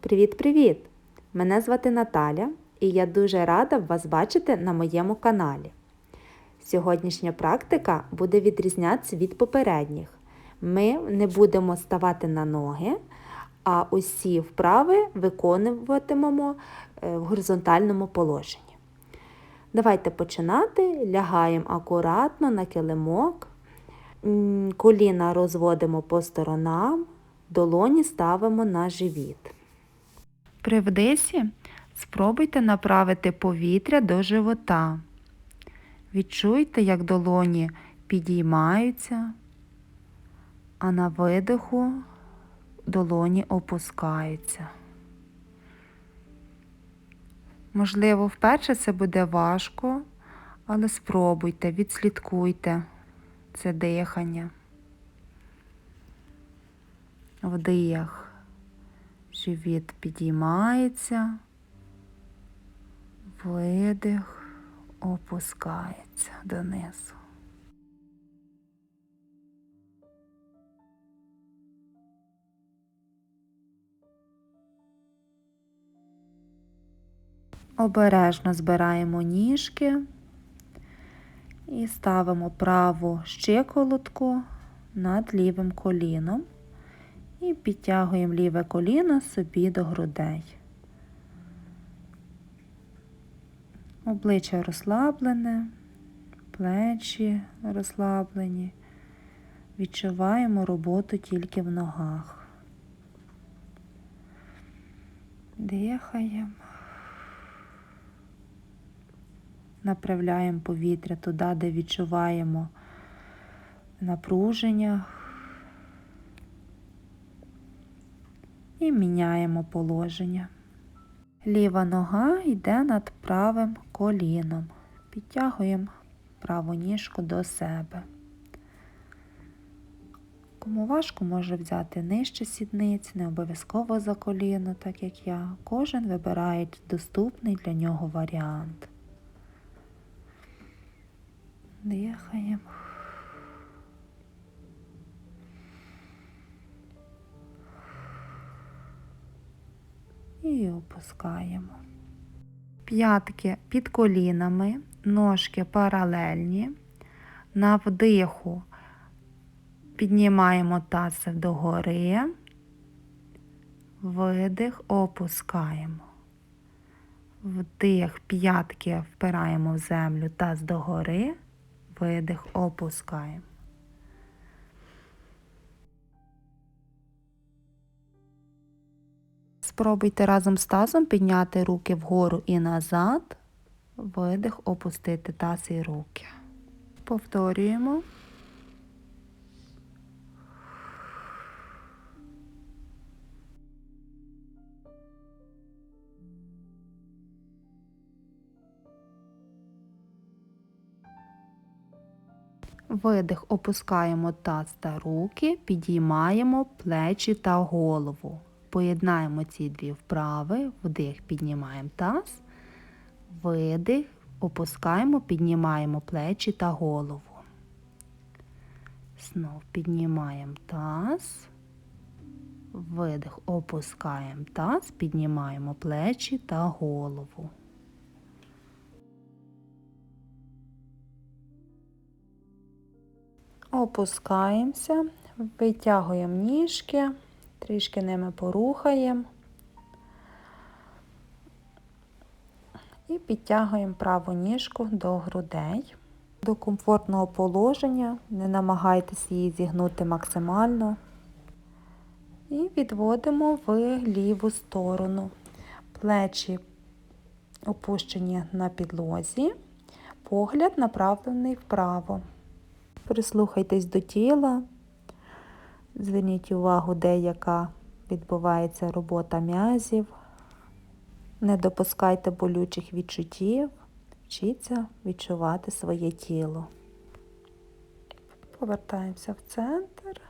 Привіт-привіт! Мене звати Наталя і я дуже рада вас бачити на моєму каналі. Сьогоднішня практика буде відрізнятися від попередніх. Ми не будемо ставати на ноги, а усі вправи виконуватимемо е, в горизонтальному положенні. Давайте починати. Лягаємо акуратно на килимок, коліна розводимо по сторонам, долоні ставимо на живіт. При вдисі спробуйте направити повітря до живота. Відчуйте, як долоні підіймаються, а на видиху долоні опускаються. Можливо, вперше це буде важко, але спробуйте, відслідкуйте це дихання. Вдих. Живіт підіймається, видих, опускається донизу. Обережно збираємо ніжки і ставимо праву щиколотку над лівим коліном і підтягуємо ліве коліно собі до грудей. Обличчя розслаблене, плечі розслаблені. Відчуваємо роботу тільки в ногах. Дихаємо. Направляємо повітря туди, де відчуваємо напруження. І міняємо положення. Ліва нога йде над правим коліном. Підтягуємо праву ніжку до себе. Кому важко може взяти нижче сідниць, не обов'язково за коліно, так як я. Кожен вибирає доступний для нього варіант. Дихаємо. І опускаємо. П'ятки під колінами, ножки паралельні. На вдиху піднімаємо таз догори, видих, опускаємо. Вдих, п'ятки впираємо в землю, таз догори, видих, опускаємо. Спробуйте разом з тазом підняти руки вгору і назад, видих, опустити таз і руки. Повторюємо. Видих, опускаємо таз та руки, підіймаємо плечі та голову. Поєднаємо ці дві вправи, вдих, піднімаємо таз, видих, опускаємо, піднімаємо плечі та голову. Знов піднімаємо таз, видих, опускаємо таз, піднімаємо плечі та голову. Опускаємося, витягуємо ніжки, трішки ними порухаємо і підтягуємо праву ніжку до грудей. До комфортного положення, не намагайтеся її зігнути максимально. І відводимо в ліву сторону. Плечі опущені на підлозі, погляд направлений вправо. Прислухайтесь до тіла, зверніть увагу, де яка відбувається робота м'язів. Не допускайте болючих відчуттів, вчіться відчувати своє тіло. Повертаємося в центр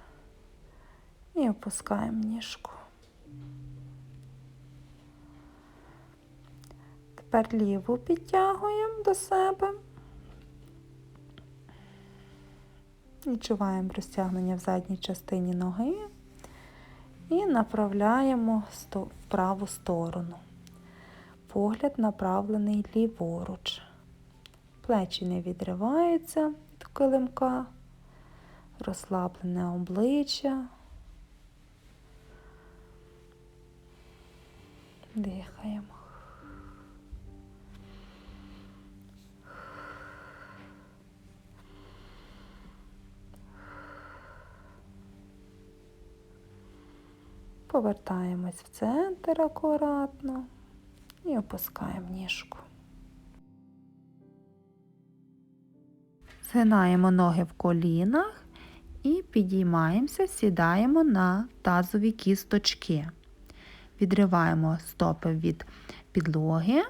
і опускаємо ніжку. Тепер ліву підтягуємо до себе. Відчуваємо розтягнення в задній частині ноги І направляємо в праву сторону. Погляд направлений ліворуч. Плечі не відриваються від килимка, розслаблене обличчя. Дихаємо. Повертаємось в центр акуратно і опускаємо ніжку. Згинаємо ноги в колінах і підіймаємося, сідаємо на тазові кісточки. Відриваємо стопи від підлоги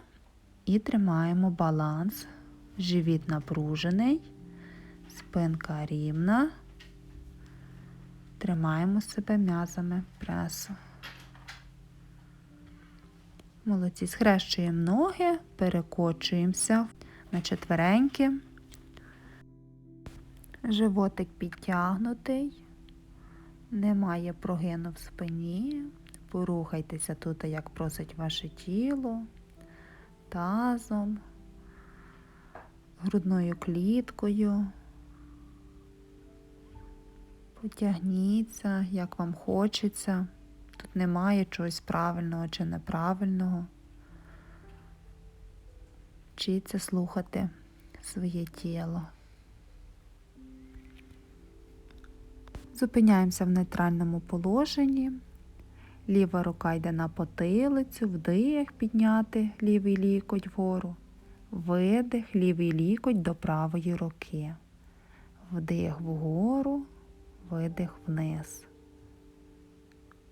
і тримаємо баланс. Живіт напружений, спинка рівна. Тримаємо себе м'язами пресу. Молодці. Схрещуємо ноги, перекочуємося на четвереньки. Животик підтягнутий, немає прогину в спині. Порухайтеся тут, як просить ваше тіло, тазом, грудною кліткою. Потягніться, як вам хочеться. Тут немає чогось правильного чи неправильного. Вчіться слухати своє тіло. Зупиняємося в нейтральному положенні. Ліва рука йде на потилицю, вдих, підняти лівий лікоть вгору, видих, лівий лікоть до правої руки. Вдих вгору, видих вниз.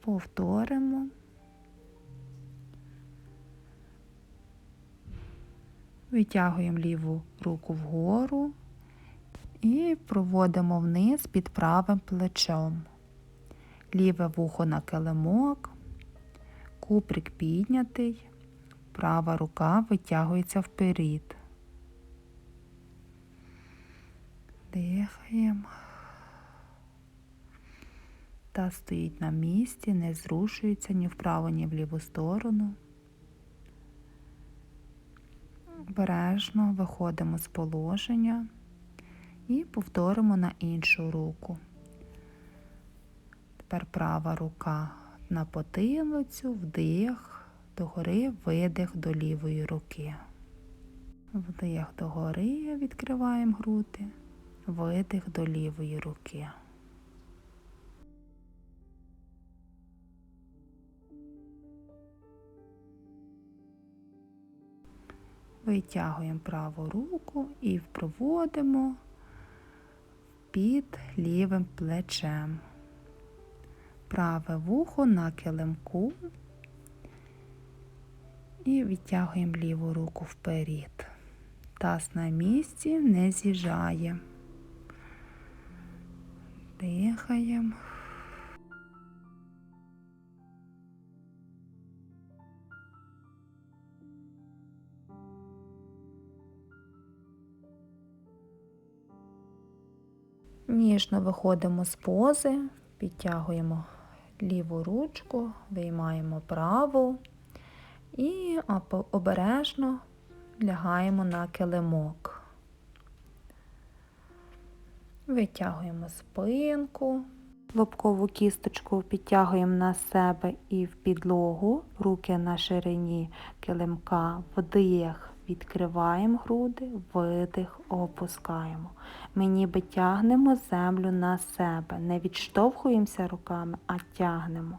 Повторимо. Витягуємо ліву руку вгору і проводимо вниз під правим плечом. Ліве вухо на килимок, куприк піднятий, права рука витягується вперед. Дихаємо. Та стоїть на місці, не зрушується ні вправо, ні в ліву сторону. Обережно виходимо з положення і повторимо на іншу руку. Тепер права рука на потилицю, вдих догори, видих до лівої руки. Вдих догори, відкриваємо груди, видих до лівої руки. Витягуємо праву руку і проводимо під лівим плечем. Праве вухо на килимку і відтягуємо ліву руку вперед. Таз на місці не з'їжджає. Дихаємо. Ніжно виходимо з пози, підтягуємо ліву ручку, виймаємо праву і обережно лягаємо на килимок. Витягуємо спинку, лобкову кісточку підтягуємо на себе і в підлогу, руки на ширині килимка, вдих, відкриваємо груди, видих, опускаємо. Ми ніби тягнемо землю на себе, не відштовхуємося руками, а тягнемо.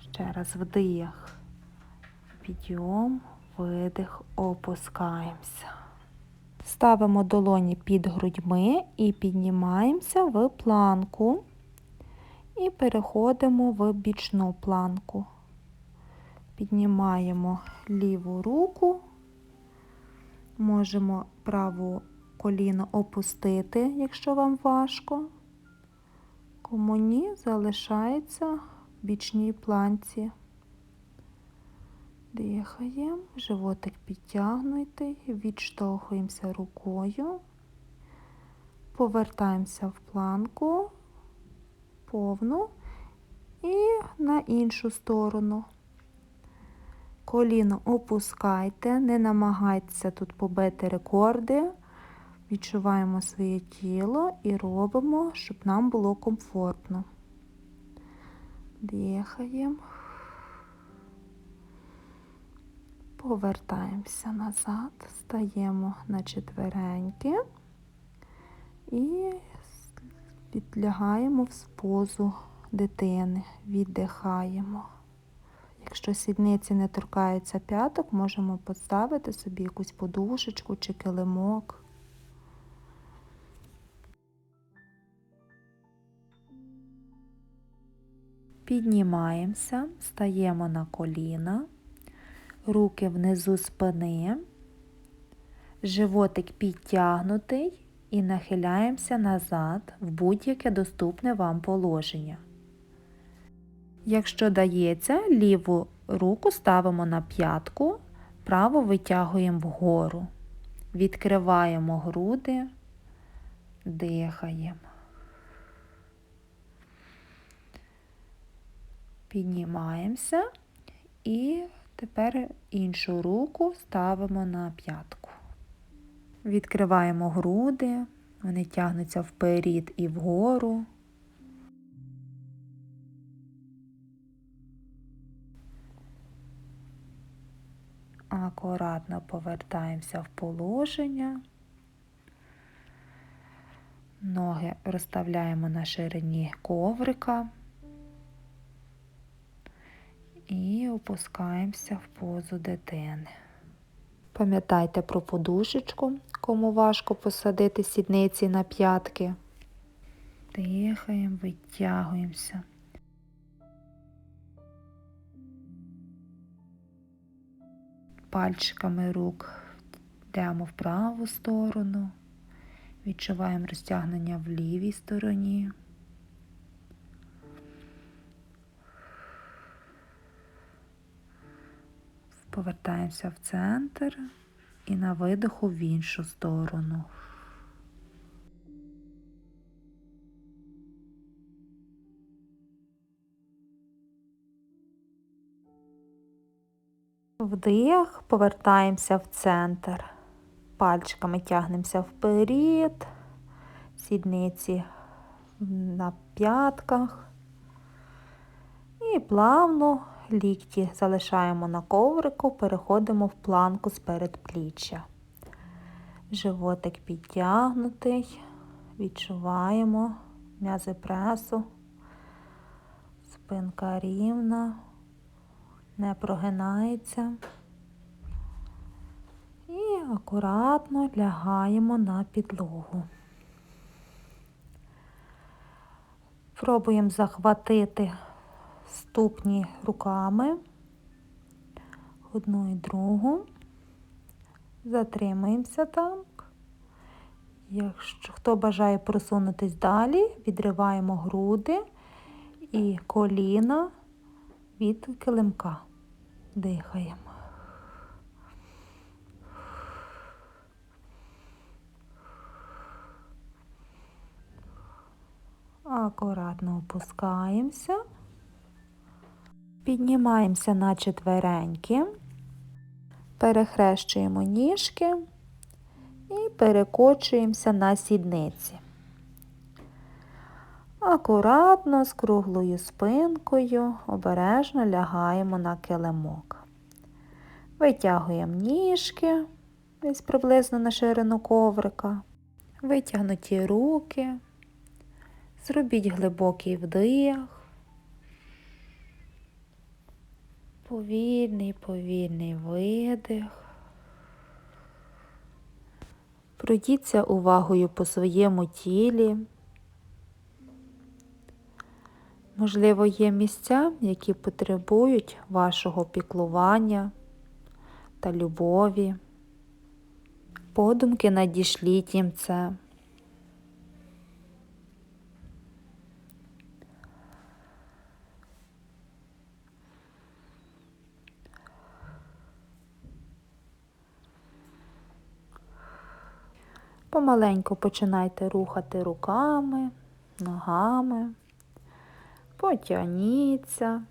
Ще раз вдих, підйом, видих, опускаємося. Ставимо долоні під грудьми і піднімаємося в планку і переходимо в бічну планку. Піднімаємо ліву руку, можемо праву коліно опустити, якщо вам важко. Кому ні, залишається в бічній планці. Дихаємо, животик підтягнутий, відштовхуємося рукою, повертаємося в планку, повну і на іншу сторону. Коліно опускайте, не намагайтеся тут побити рекорди. Відчуваємо своє тіло і робимо, щоб нам було комфортно. Дихаємо. Повертаємося назад, стаємо на четвереньки і підлягаємо в позу дитини, віддихаємо. Якщо сідниці не торкаються п'яток, можемо поставити собі якусь подушечку чи килимок. Піднімаємося, стаємо на коліна, руки внизу спини, животик підтягнутий і нахиляємося назад в будь-яке доступне вам положення. Якщо дається, ліву руку ставимо на п'ятку, праву витягуємо вгору. Відкриваємо груди, дихаємо. Піднімаємося і тепер іншу руку ставимо на п'ятку. Відкриваємо груди, вони тягнуться вперед і вгору. Акуратно повертаємося в положення. Ноги розставляємо на ширині коврика і опускаємося в позу дитини. Пам'ятайте про подушечку, кому важко посадити сідниці на п'ятки. Дихаємо, витягуємося. Пальчиками рук йдемо в праву сторону, відчуваємо розтягнення в лівій стороні. Повертаємося в центр і на видоху в іншу сторону. Вдих, повертаємося в центр. Пальчиками тягнемося вперед, сідниці на п'ятках. І плавно лікті залишаємо на коврику, переходимо в планку з передпліччя. Животик підтягнутий, відчуваємо м'язи пресу, спинка рівна, не прогинається. І акуратно лягаємо на підлогу. Пробуємо захватити ступні руками, одну і другу, затримуємося там. Якщо хто бажає просунутись далі, відриваємо груди і коліна від килимка. Дихаємо. Акуратно опускаємося. Піднімаємося на четвереньки, перехрещуємо ніжки і перекочуємося на сідниці. Акуратно, з круглою спинкою, обережно лягаємо на килимок. Витягуємо ніжки десь приблизно на ширину коврика, витягнуті руки, зробіть глибокий вдих. Повільний, повільний видих. Пройдіться увагою по своєму тілі. Можливо, є місця, які потребують вашого піклування та любові. Подумки надішліть їм це. Помаленьку починайте рухати руками, ногами, потягніться.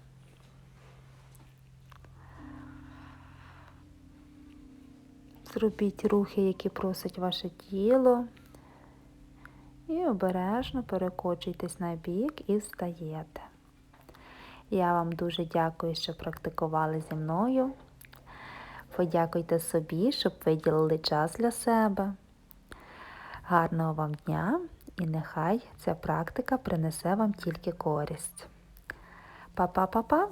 Зробіть рухи, які просить ваше тіло. І обережно перекочуйтесь на бік і встаєте. Я вам дуже дякую, що практикували зі мною. Подякуйте собі, щоб виділили час для себе. Гарного вам дня і нехай ця практика принесе вам тільки користь. Па-па-па-па!